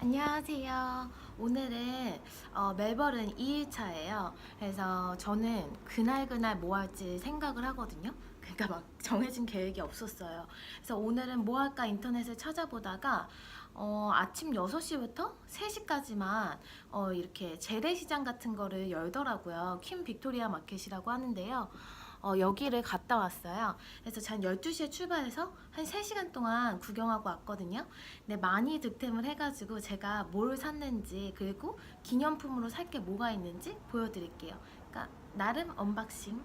안녕하세요. 오늘은 어, 멜버른 2일차예요. 그래서 저는 그날 그날 뭐 할지 생각을 하거든요. 그러니까 막 정해진 계획이 없었어요. 그래서 오늘은 뭐 할까 인터넷을 찾아보다가 어, 아침 6시부터 3시까지만 어, 이렇게 재래시장 같은 거를 열더라고요. 퀸 빅토리아 마켓이라고 하는데요. 어, 여기를 갔다 왔어요. 그래서 전 12시에 출발해서 한 3시간 동안 구경하고 왔거든요. 근데 많이 득템을 해가지고 제가 뭘 샀는지 그리고 기념품으로 살 게 뭐가 있는지 보여드릴게요. 그러니까 나름 언박싱.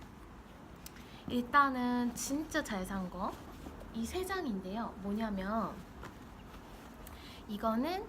일단은 진짜 잘 산 거. 이 세 장인데요. 뭐냐면 이거는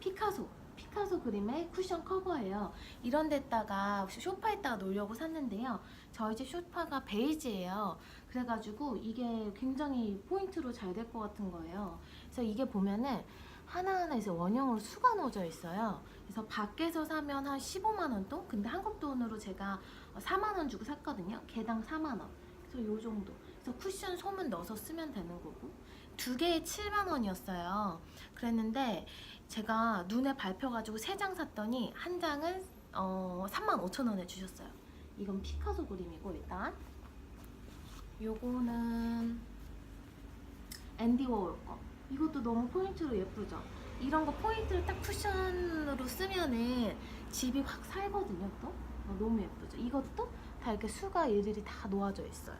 피카소. 피카소 그림의 쿠션 커버예요. 이런 데다가 쇼파에다가 놓으려고 샀는데요. 저희 집 쇼파가 베이지예요. 그래가지고 이게 굉장히 포인트로 잘 될 것 같은 거예요. 그래서 이게 보면은 하나하나 이제 원형으로 수가 넣어져 있어요. 그래서 밖에서 사면 한 15만 원 돈? 근데 한국 돈으로 제가 4만 원 주고 샀거든요. 개당 4만 원. 그래서 요 정도. 그래서 쿠션 솜은 넣어서 쓰면 되는 거고. 두 개에 7만 원이었어요. 그랬는데 제가 눈에 밟혀가지고 세 장 샀더니 한 장은 어, 3만 5천 원에 주셨어요. 이건 피카소 그림이고 일단 요거는 앤디 워홀 거. 이것도 너무 포인트로 예쁘죠? 이런 거 포인트를 딱 쿠션으로 쓰면은 집이 확 살거든요 또. 어, 너무 예쁘죠? 이것도 다 이렇게 수가 일일이 다 놓아져 있어요.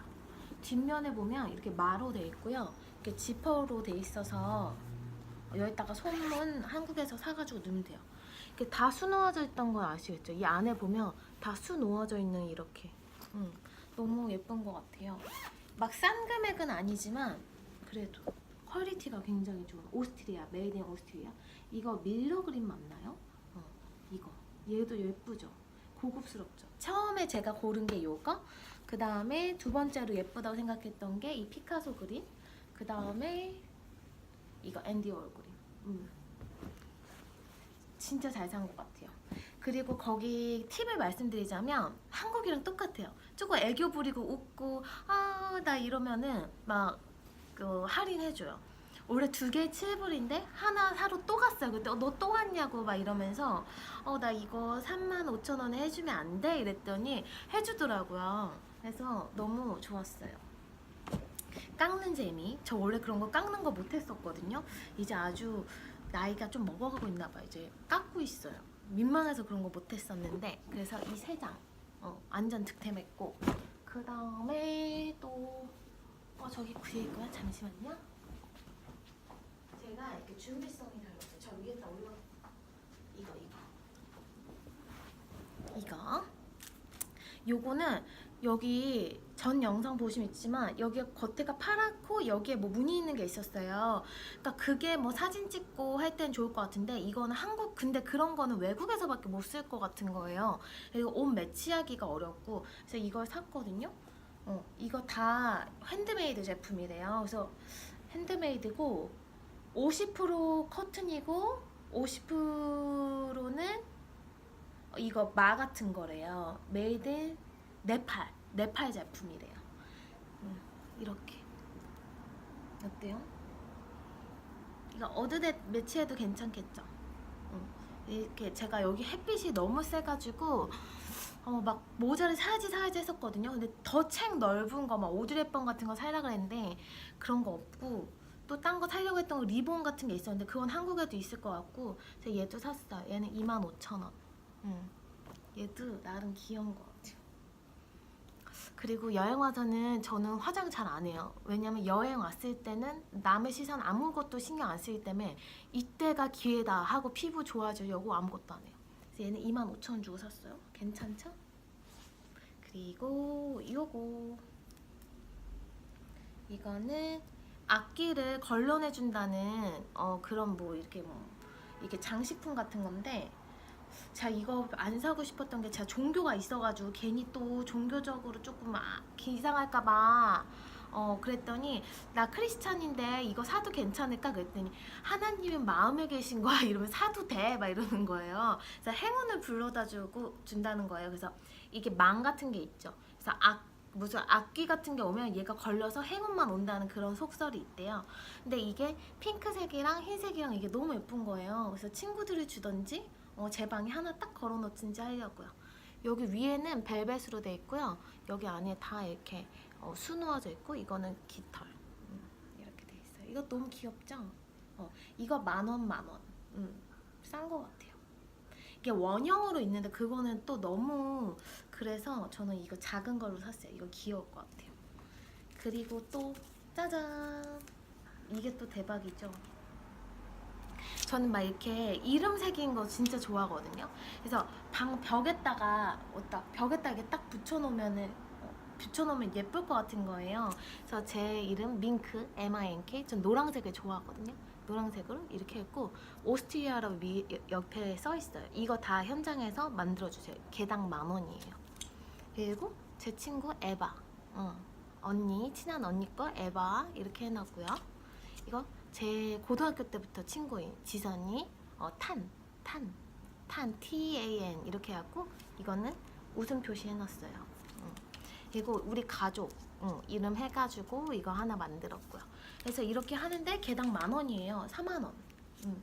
뒷면에 보면 이렇게 마로 돼 있고요. 이렇게 지퍼로 돼 있어서 여기다가 솜은 한국에서 사가지고 넣으면 돼요. 이렇게 다 수 놓아져 있던 거 아시겠죠? 이 안에 보면 다 수 놓아져 있는 이렇게. 음, 너무 예쁜 것 같아요. 막 싼 금액은 아니지만 그래도 퀄리티가 굉장히 좋은 오스트리아 메이드 인 오스트리아 이거 밀러 그림 맞나요? 어, 이거 얘도 예쁘죠? 고급스럽죠? 처음에 제가 고른 게 요거 그 다음에 두 번째로 예쁘다고 생각했던 게 이 피카소 그림 그 다음에 이거 앤디 얼 그림 음. 진짜 잘 산 것 같아요 그리고 거기 팁을 말씀드리자면 한국이랑 똑같아요 조금 애교 부리고 웃고 아 나 이러면은 막 그 할인해줘요. 원래 두 개에 7불인데 하나 사러 또 갔어요. 그때 너또 왔냐고 막 이러면서 어 나 이거 3만 5천 원에 해주면 안 돼? 이랬더니 해주더라고요. 그래서 너무 좋았어요. 깎는 재미. 저 원래 그런 거 깎는 거 못했었거든요. 이제 아주 나이가 좀 먹어가고 있나 봐요. 이제 깎고 있어요. 민망해서 그런 거 못했었는데 그래서 이 세 장 어, 완전 득템했고 그 다음에 또 어, 저기 있고요. 잠시만요. 제가 이렇게 준비성이 달랐어요. 저 위에다 올려. 이거 이거. 이거. 요거는 여기 전 영상 보시면 있지만 여기 겉에가 파랗고 여기에 뭐 무늬 있는 게 있었어요. 그러니까 그게 뭐 사진 찍고 할 땐 좋을 것 같은데 이거는 한국 근데 그런 거는 외국에서밖에 못 쓸 것 같은 거예요. 그리고 옷 매치하기가 어렵고 그래서 이걸 샀거든요. 어, 이거 다 핸드메이드 제품이래요. 그래서 핸드메이드고 50% 커튼이고 50%는 이거 마 같은 거래요. 메이드 네팔 네팔 제품이래요. 음, 이렇게 어때요? 이거 어드댓 매치해도 괜찮겠죠? 음, 이렇게 제가 여기 햇빛이 너무 세가지고 어 막 모자를 사야지 사야지 했었거든요. 근데 더책 넓은 거 막 오드레번 같은 거 살라 그랬는데 그런 거 없고 또 딴 거 사려고 했던 거 리본 같은 게 있었는데 그건 한국에도 있을 것 같고 제가 얘도 샀어요. 얘는 25,000원. 음. 얘도 나름 귀여운 것 같아요. 그리고 여행 와서는 저는 화장 잘 안 해요. 왜냐면 여행 왔을 때는 남의 시선 아무것도 신경 안 쓰기 때문에 이때가 기회다 하고 피부 좋아지려고 아무것도 안 해요. 그래서 얘는 25,000원 주고 샀어요. 괜찮죠? 그리고 요거 이거는 악기를 걸러내 준다는 어 그런 뭐 이렇게 뭐 이게 장식품 같은 건데 제가 이거 안 사고 싶었던 게 제가 종교가 있어가지고 괜히 또 종교적으로 조금 아, 이상할까봐 어 그랬더니 나 크리스찬인데 이거 사도 괜찮을까 그랬더니 하나님은 마음에 계신 거야 이러면 사도 돼 막 이러는 거예요. 그래서 행운을 불러다 주고 준다는 거예요. 그래서 이게 망 같은 게 있죠. 그래서 악 무슨 악귀 같은 게 오면 얘가 걸려서 행운만 온다는 그런 속설이 있대요. 근데 이게 핑크색이랑 흰색이랑 이게 너무 예쁜 거예요. 그래서 친구들이 주던지 어, 제 방에 하나 딱 걸어놓든지 하려고요. 여기 위에는 벨벳으로 돼 있고요. 여기 안에 다 이렇게 어, 수놓아져 있고 이거는 깃털 음, 이렇게 돼 있어요. 이거 너무 귀엽죠? 어, 이거 만 원 만 원. 음, 싼 거 같아요. 이게 원형으로 있는데 그거는 또 너무 그래서 저는 이거 작은 걸로 샀어요. 이거 귀여울 것 같아요. 그리고 또 짜잔 이게 또 대박이죠. 저는 막 이렇게 이름 새긴 거 진짜 좋아하거든요. 그래서 방 벽에다가 어디다 벽에다 이렇게 딱 붙여놓으면은 어, 붙여놓으면 예쁠 것 같은 거예요. 그래서 제 이름 민크 M I N K 전 노란색을 좋아하거든요. 노란색으로 이렇게 했고 오스트리아라고 위 옆에 써 있어요. 이거 다 현장에서 만들어 주세요. 개당 만 원이에요. 그리고 제 친구 에바, 어, 언니 친한 언니 거 에바 이렇게 해놨고요. 이거 제 고등학교 때부터 친구인 지선이 어, 탄, 탄, 탄 T A N 이렇게 해갖고 이거는 웃음 표시 해놨어요. 응. 그리고 우리 가족 응, 이름 해가지고 이거 하나 만들었고요. 그래서 이렇게 하는데 개당 만 원이에요. 4만 원. 응.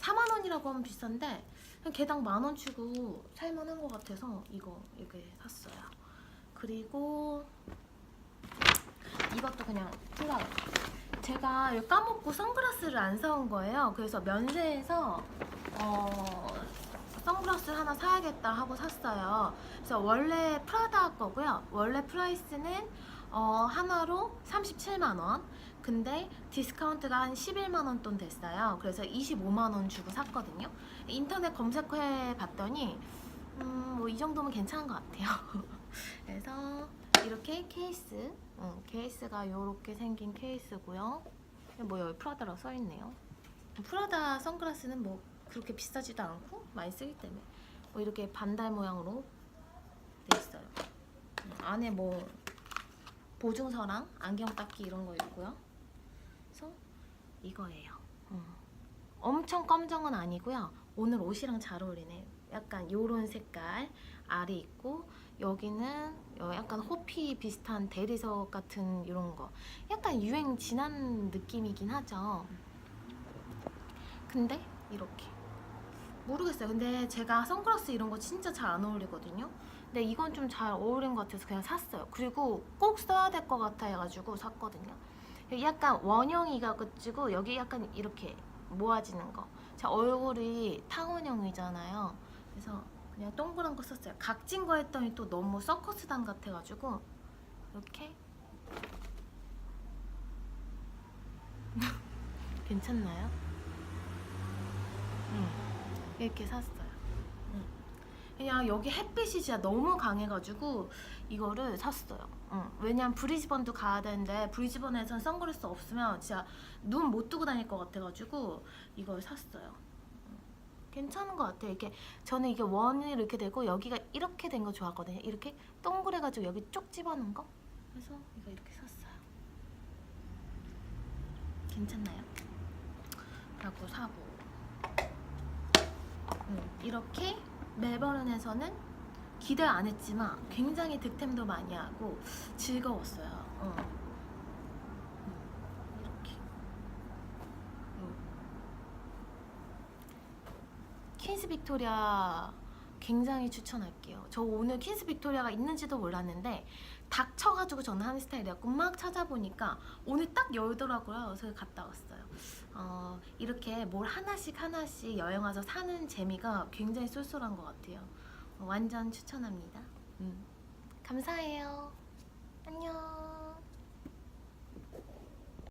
4만 원이라고 하면 비싼데 개당 만 원 주고 살만한 것 같아서 이거 이렇게 샀어요. 그리고 이것도 그냥 플라워. 제가 까먹고 선글라스를 안 사온 거예요. 그래서 면세에서 어, 선글라스 하나 사야겠다 하고 샀어요. 그래서 원래 프라다 거고요. 원래 프라이스는 어, 하나로 37만 원. 근데 디스카운트가 한 11만 원 돈 됐어요. 그래서 25만 원 주고 샀거든요. 인터넷 검색해 봤더니 음, 뭐 이 정도면 괜찮은 것 같아요. 그래서 이렇게 케이스, 응, 케이스가 이렇게 생긴 케이스고요. 뭐 여기 프라다라고 써 있네요. 프라다 선글라스는 뭐 그렇게 비싸지도 않고 많이 쓰기 때문에 뭐 이렇게 반달 모양으로 돼 있어요. 음, 안에 뭐 보증서랑 안경 닦기 이런 거 있고요. 그래서 이거예요. 음. 엄청 검정은 아니고요. 오늘 옷이랑 잘 어울리네. 약간 요런 색깔 알이 있고 여기는 어, 약간 호피 비슷한 대리석 같은 이런 거. 약간 유행 지난 느낌이긴 하죠. 근데 이렇게 모르겠어요. 근데 제가 선글라스 이런 거 진짜 잘 안 어울리거든요. 근데 이건 좀 잘 어울린 것 같아서 그냥 샀어요. 그리고 꼭 써야 될 것 같아 해가지고 샀거든요. 약간 원형이가 그치고 여기 약간 이렇게 모아지는 거. 제 얼굴이 타원형이잖아요. 그래서 그냥 동그란 거 썼어요. 각진 거 했더니 또 너무 서커스단 같아가지고 이렇게 괜찮나요? 응. 이렇게 샀어요. 응. 그냥 여기 햇빛이 진짜 너무 강해가지고 이거를 샀어요. 응. 왜냐면 브리즈번도 가야 되는데 브리즈번에선 선글라스 없으면 진짜 눈 못 뜨고 다닐 것 같아가지고 이걸 샀어요. 응. 괜찮은 것 같아요. 이렇게 저는 이게 원이 이렇게 되고 여기가 이렇게 된 거 좋아하거든요. 이렇게 동그래가지고 여기 쪽 집어넣은 거. 그래서 이거 이렇게 샀어요. 괜찮나요? 라고 사고 음, 이렇게 멜버른에서는 기대 안 했지만 굉장히 득템도 많이 하고 즐거웠어요. 어. 음, 이렇게. 음. 퀸스 빅토리아 굉장히 추천할게요. 저 오늘 퀸스 빅토리아가 있는지도 몰랐는데 닥쳐가지고 저는 하는 스타일이었고 막 찾아보니까 오늘 딱 열더라고요. 그래서 갔다 왔어요. 어, 이렇게 뭘 하나씩 하나씩 여행 와서 사는 재미가 굉장히 쏠쏠한 것 같아요. 어, 완전 추천합니다. 음. 감사해요. 안녕.